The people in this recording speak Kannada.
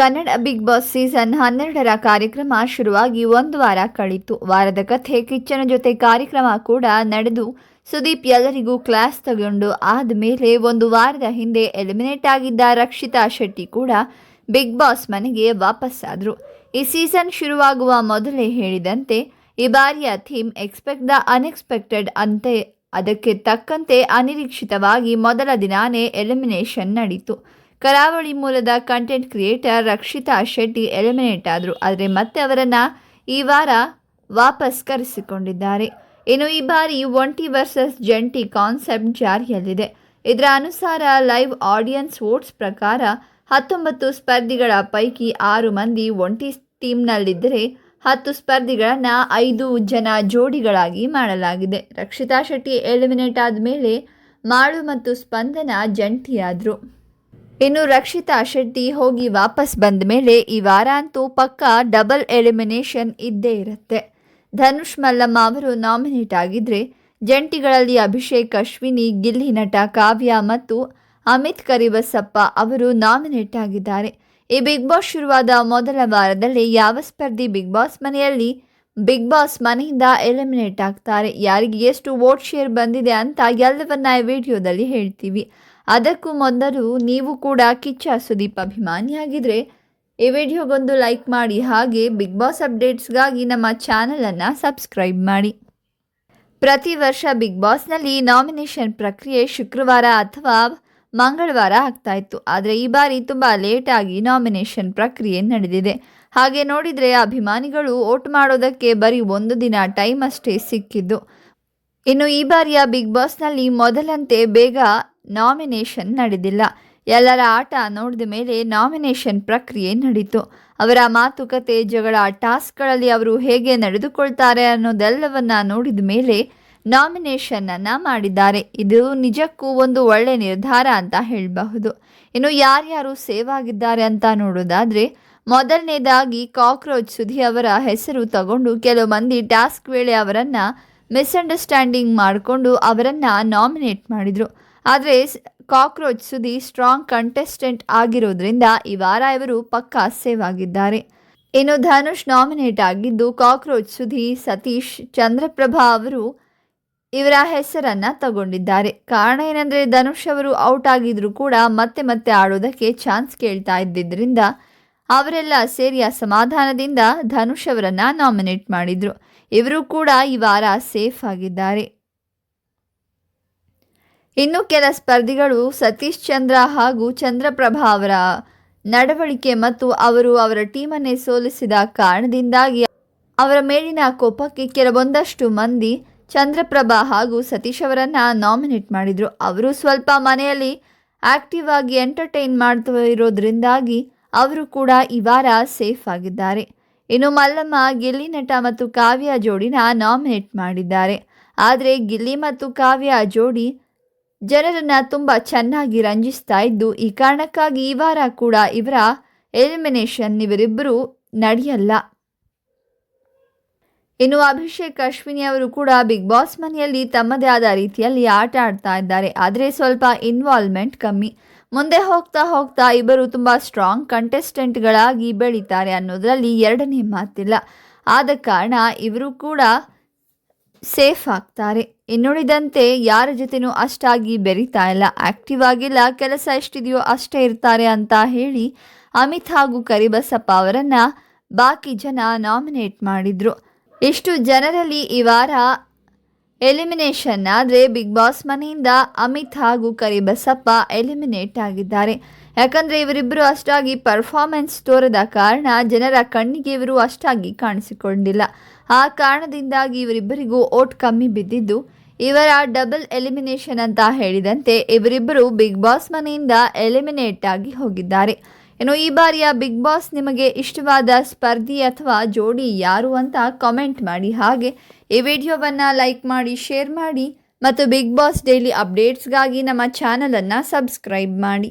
ಕನ್ನಡ ಬಿಗ್ ಬಾಸ್ ಸೀಸನ್ ಹನ್ನೆರಡರ ಕಾರ್ಯಕ್ರಮ ಶುರುವಾಗಿ ಒಂದು ವಾರ ಕಳೀತು. ವಾರದ ಕಥೆ, ಕಿಚ್ಚನ ಜೊತೆ ಕಾರ್ಯಕ್ರಮ ಕೂಡ ನಡೆದು ಸುದೀಪ್ ಎಲ್ಲರಿಗೂ ಕ್ಲಾಸ್ ತಗೊಂಡು ಆದಮೇಲೆ ಒಂದು ವಾರದ ಹಿಂದೆ ಎಲಿಮಿನೇಟ್ ಆಗಿದ್ದ ರಕ್ಷಿತಾ ಶೆಟ್ಟಿ ಕೂಡ ಬಿಗ್ ಬಾಸ್ ಮನೆಗೆ ವಾಪಸ್ಸಾದರು ಈ ಸೀಸನ್ ಶುರುವಾಗುವ ಮೊದಲೇ ಹೇಳಿದಂತೆ, ಈ ಬಾರಿಯ ಥೀಮ್ ಎಕ್ಸ್ಪೆಕ್ಟ್ ದ ಅನ್ಎಕ್ಸ್ಪೆಕ್ಟೆಡ್ ಅಂತೆ, ಅದಕ್ಕೆ ತಕ್ಕಂತೆ ಅನಿರೀಕ್ಷಿತವಾಗಿ ಮೊದಲ ದಿನಾನೇ ಎಲಿಮಿನೇಷನ್ ನಡೀತು. ಕರಾವಳಿ ಮೂಲದ content creator Rakshitha Shetty eliminate ಆದರು. ಆದರೆ ಮತ್ತೆ ಅವರನ್ನು ಈ ವಾರ ವಾಪಸ್ ಕರೆಸಿಕೊಂಡಿದ್ದಾರೆ. ಇನ್ನು ಈ ಬಾರಿ ಒಂಟಿ ವರ್ಸಸ್ ಜಂಟಿ ಕಾನ್ಸೆಪ್ಟ್ ಜಾರಿಯಲ್ಲಿದೆ. ಇದರ ಅನುಸಾರ ಲೈವ್ ಆಡಿಯನ್ಸ್ ವೋಟ್ಸ್ ಪ್ರಕಾರ ಹತ್ತೊಂಬತ್ತು ಸ್ಪರ್ಧಿಗಳ ಪೈಕಿ ಆರು ಮಂದಿ ಒಂಟಿ ಟೀಮ್ನಲ್ಲಿದ್ದರೆ ಹತ್ತು ಸ್ಪರ್ಧಿಗಳನ್ನು ಐದು ಜನ ಜೋಡಿಗಳಾಗಿ ಮಾಡಲಾಗಿದೆ. ರಕ್ಷಿತಾ ಶೆಟ್ಟಿ ಎಲಿಮಿನೇಟ್ ಆದ ಮೇಲೆ ಮಾಳು ಮತ್ತು ಸ್ಪಂದನ ಜಂಟಿಯಾದರು. ಇನ್ನು ರಕ್ಷಿತಾ ಶೆಟ್ಟಿ ಹೋಗಿ ವಾಪಸ್ ಬಂದ ಮೇಲೆ ಈ ವಾರ ಅಂತೂ ಪಕ್ಕ ಡಬಲ್ ಎಲಿಮಿನೇಷನ್ ಇದ್ದೇ ಇರುತ್ತೆ. ಧನುಷ್ ಮಲ್ಲಮ್ಮ ಅವರು ನಾಮಿನೇಟ್ ಆಗಿದ್ರೆ ಜಂಟಿಗಳಲ್ಲಿ ಅಭಿಷೇಕ್, ಅಶ್ವಿನಿ, ಗಿಲ್ಲಿ ನಟ ಕಾವ್ಯ ಮತ್ತು ಅಮಿತ್ ಕರಿಬಸಪ್ಪ ಅವರು ನಾಮಿನೇಟ್ ಆಗಿದ್ದಾರೆ. ಈ ಬಿಗ್ ಬಾಸ್ ಶುರುವಾದ ಮೊದಲ ವಾರದಲ್ಲಿ ಯಾವ ಸ್ಪರ್ಧಿ ಬಿಗ್ ಬಾಸ್ ಮನೆಯಲ್ಲಿ ಬಿಗ್ ಬಾಸ್ ಮನೆಯಿಂದ ಎಲಿಮಿನೇಟ್ ಆಗ್ತಾರೆ, ಯಾರಿಗೆ ಎಷ್ಟು ವೋಟ್ ಶೇರ್ ಬಂದಿದೆ ಅಂತ ಎಲ್ಲವನ್ನ ವಿಡಿಯೋದಲ್ಲಿ ಹೇಳ್ತೀವಿ. ಅದಕ್ಕೂ ಮೊದಲು ನೀವು ಕೂಡ ಕಿಚ್ಚ ಸುದೀಪ್ ಅಭಿಮಾನಿಯಾಗಿದ್ದರೆ ಈ ವಿಡಿಯೋಗೊಂದು ಲೈಕ್ ಮಾಡಿ ಹಾಗೆ ಬಿಗ್ ಬಾಸ್ ಅಪ್ಡೇಟ್ಸ್ಗಾಗಿ ನಮ್ಮ ಚಾನಲನ್ನು ಸಬ್ಸ್ಕ್ರೈಬ್ ಮಾಡಿ. ಪ್ರತಿ ವರ್ಷ ಬಿಗ್ ಬಾಸ್ನಲ್ಲಿ ನಾಮಿನೇಷನ್ ಪ್ರಕ್ರಿಯೆ ಶುಕ್ರವಾರ ಅಥವಾ ಮಂಗಳವಾರ ಆಗ್ತಾ ಇತ್ತು. ಆದರೆ ಈ ಬಾರಿ ತುಂಬ ಲೇಟಾಗಿ ನಾಮಿನೇಷನ್ ಪ್ರಕ್ರಿಯೆ ನಡೆದಿದೆ. ಹಾಗೆ ನೋಡಿದರೆ ಅಭಿಮಾನಿಗಳು ಓಟ್ ಮಾಡೋದಕ್ಕೆ ಬರೀ ಒಂದು ದಿನ ಟೈಮ್ ಅಷ್ಟೇ ಸಿಕ್ಕಿದ್ದು. ಇನ್ನು ಈ ಬಾರಿಯ ಬಿಗ್ ಬಾಸ್ನಲ್ಲಿ ಮೊದಲಂತೆ ಬೇಗ ನಾಮಿನೇಷನ್ ನಡೆದಿಲ್ಲ. ಎಲ್ಲರ ಆಟ ನೋಡಿದ ಮೇಲೆ ನಾಮಿನೇಷನ್ ಪ್ರಕ್ರಿಯೆ ನಡೀತು. ಅವರ ಮಾತುಕತೆ, ಜಗಳ, ಟಾಸ್ಕ್ಗಳಲ್ಲಿ ಅವರು ಹೇಗೆ ನಡೆದುಕೊಳ್ತಾರೆ ಅನ್ನೋದೆಲ್ಲವನ್ನ ನೋಡಿದ ಮೇಲೆ ನಾಮಿನೇಷನ್ನನ್ನು ಮಾಡಿದ್ದಾರೆ. ಇದು ನಿಜಕ್ಕೂ ಒಂದು ಒಳ್ಳೆ ನಿರ್ಧಾರ ಅಂತ ಹೇಳಬಹುದು. ಇನ್ನು ಯಾರ್ಯಾರು ಸೇವ್ ಆಗಿದ್ದಾರೆ ಅಂತ ನೋಡೋದಾದರೆ, ಮೊದಲನೇದಾಗಿ ಕಾಕ್ರೋಚ್ ಸುಧಿ ಅವರ ಹೆಸರು ತಗೊಂಡು ಕೆಲವು ಮಂದಿ ಟಾಸ್ಕ್ ವೇಳೆ ಅವರನ್ನು ಮಿಸ್ಅಂಡರ್ಸ್ಟ್ಯಾಂಡಿಂಗ್ ಮಾಡಿಕೊಂಡು ಅವರನ್ನು ನಾಮಿನೇಟ್ ಮಾಡಿದರು. ಆದರೆ ಕಾಕ್ರೋಚ್ ಸುದಿ ಸ್ಟ್ರಾಂಗ್ ಕಂಟೆಸ್ಟೆಂಟ್ ಆಗಿರೋದ್ರಿಂದ ಈ ವಾರ ಇವರು ಪಕ್ಕಾ ಸೇವ್ ಆಗಿದ್ದಾರೆ. ಇನ್ನು ಧನುಷ್ ನಾಮಿನೇಟ್ ಆಗಿದ್ದು ಕಾಕ್ರೋಚ್ ಸುಧಿ ಸತೀಶ್, ಚಂದ್ರಪ್ರಭಾ ಅವರು ಇವರ ಹೆಸರನ್ನು ತಗೊಂಡಿದ್ದಾರೆ. ಕಾರಣ ಏನಂದರೆ ಧನುಷ್ ಅವರು ಔಟ್ ಆಗಿದ್ರು ಕೂಡ ಮತ್ತೆ ಮತ್ತೆ ಆಡೋದಕ್ಕೆ ಚಾನ್ಸ್ ಕೇಳ್ತಾ ಇದ್ದಿದ್ದರಿಂದ ಅವರೆಲ್ಲ ಸೇರಿಯ ಸಮಾಧಾನದಿಂದ ಧನುಷ್ ಅವರನ್ನು ನಾಮಿನೇಟ್ ಮಾಡಿದರು. ಇವರು ಕೂಡ ಈ ವಾರ ಸೇಫ್ ಆಗಿದ್ದಾರೆ. ಇನ್ನು ಕೆಲ ಸ್ಪರ್ಧಿಗಳು ಸತೀಶ್ ಚಂದ್ರ ಹಾಗೂ ಚಂದ್ರಪ್ರಭಾ ಅವರ ನಡವಳಿಕೆ ಮತ್ತು ಅವರು ಅವರ ಟೀಮನ್ನೇ ಸೋಲಿಸಿದ ಕಾರಣದಿಂದಾಗಿ ಅವರ ಮೇಲಿನ ಕೋಪಕ್ಕೆ ಕೆಲವೊಂದಷ್ಟು ಮಂದಿ ಚಂದ್ರಪ್ರಭಾ ಹಾಗೂ ಸತೀಶ್ ಅವರನ್ನು ನಾಮಿನೇಟ್ ಮಾಡಿದರು. ಅವರು ಸ್ವಲ್ಪ ಮನೆಯಲ್ಲಿ ಆಕ್ಟಿವ್ ಆಗಿ ಎಂಟರ್ಟೈನ್ ಮಾಡ್ತಾ ಇರೋದ್ರಿಂದಾಗಿ ಅವರು ಕೂಡ ಈ ವಾರ ಸೇಫ್ ಆಗಿದ್ದಾರೆ. ಇನ್ನು ಮಲ್ಲಮ್ಮ, ಗಿಲ್ಲಿ ನಟ ಮತ್ತು ಕಾವ್ಯ ಜೋಡಿನ ನಾಮಿನೇಟ್ ಮಾಡಿದ್ದಾರೆ. ಆದರೆ ಗಿಲ್ಲಿ ಮತ್ತು ಕಾವ್ಯ ಜೋಡಿ ಜನರನ್ನು ತುಂಬ ಚೆನ್ನಾಗಿ ರಂಜಿಸ್ತಾ ಇದ್ದು, ಈ ಕಾರಣಕ್ಕಾಗಿ ಈ ವಾರ ಕೂಡ ಇವರ ಎಲಿಮಿನೇಷನ್ ಇವರಿಬ್ಬರು ನಡೆಯಲ್ಲ. ಇನ್ನು ಅಭಿಷೇಕ್ ಅಶ್ವಿನಿ ಅವರು ಕೂಡ ಬಿಗ್ ಬಾಸ್ ಮನೆಯಲ್ಲಿ ತಮ್ಮದೇ ಆದ ರೀತಿಯಲ್ಲಿ ಆಟ ಆಡ್ತಾ ಇದ್ದಾರೆ. ಆದರೆ ಸ್ವಲ್ಪ ಇನ್ವಾಲ್ವ್ಮೆಂಟ್ ಕಮ್ಮಿ. ಮುಂದೆ ಹೋಗ್ತಾ ಹೋಗ್ತಾ ಇಬ್ಬರು ತುಂಬ ಸ್ಟ್ರಾಂಗ್ ಕಂಟೆಸ್ಟೆಂಟ್ಗಳಾಗಿ ಬೆಳೀತಾರೆ ಅನ್ನೋದರಲ್ಲಿ ಎರಡನೇ ಮಾತಿಲ್ಲ. ಆದ ಕಾರಣ ಇವರು ಕೂಡ ಸೇಫ್ ಆಗ್ತಾರೆ. ಇನ್ನುಳಿದಂತೆ ಯಾರ ಜೊತೆನೂ ಅಷ್ಟಾಗಿ ಬೆರಿತಾ ಇಲ್ಲ. ಆಕ್ಟಿವ್ ಆಗಿಲ್ಲ, ಕೆಲಸ ಎಷ್ಟಿದೆಯೋ ಅಷ್ಟೇ ಇರ್ತಾರೆ ಅಂತ ಹೇಳಿ ಅಮಿತ್ ಹಾಗೂ ಕರಿಬಸಪ್ಪ ಅವರನ್ನು ಬಾಕಿ ಜನ ನಾಮಿನೇಟ್ ಮಾಡಿದರು. ಇಷ್ಟು ಜನರಲ್ಲಿ ಈ ವಾರ ಎಲಿಮಿನೇಷನ್ ಆದರೆ ಬಿಗ್ ಬಾಸ್ ಮನೆಯಿಂದ ಅಮಿತ್ ಹಾಗೂ ಕರಿಬಸಪ್ಪ ಎಲಿಮಿನೇಟ್ ಆಗಿದ್ದಾರೆ. ಯಾಕಂದರೆ ಇವರಿಬ್ಬರು ಅಷ್ಟಾಗಿ ಪರ್ಫಾರ್ಮೆನ್ಸ್ ತೋರದ ಕಾರಣ ಜನರ ಕಣ್ಣಿಗೆ ಇವರು ಅಷ್ಟಾಗಿ ಕಾಣಿಸಿಕೊಂಡಿಲ್ಲ. ಆ ಕಾರಣದಿಂದಾಗಿ ಇವರಿಬ್ಬರಿಗೂ ಓಟ್ ಕಮ್ಮಿ ಬಿದ್ದಿದ್ದು, ಇವರ ಡಬಲ್ ಎಲಿಮಿನೇಷನ್ ಅಂತ ಹೇಳಿದಂತೆ ಇವರಿಬ್ಬರು ಬಿಗ್ ಬಾಸ್ ಮನೆಯಿಂದ ಎಲಿಮಿನೇಟ್ ಆಗಿ ಹೋಗಿದ್ದಾರೆ. ಇನ್ನು ಈ ಬಾರಿಯ ಬಿಗ್ ಬಾಸ್ ನಿಮಗೆ ಇಷ್ಟವಾದ ಸ್ಪರ್ಧಿ ಅಥವಾ ಜೋಡಿ ಯಾರು ಅಂತ ಕಾಮೆಂಟ್ ಮಾಡಿ. ಹಾಗೆ ಈ ವಿಡಿಯೋವನ್ನು ಲೈಕ್ ಮಾಡಿ ಶೇರ್ ಮಾಡಿ ಮತ್ತು ಬಿಗ್ ಬಾಸ್ ಡೈಲಿ ಅಪ್ಡೇಟ್ಸ್ಗಾಗಿ ನಮ್ಮ ಚಾನಲನ್ನು ಸಬ್ಸ್ಕ್ರೈಬ್ ಮಾಡಿ.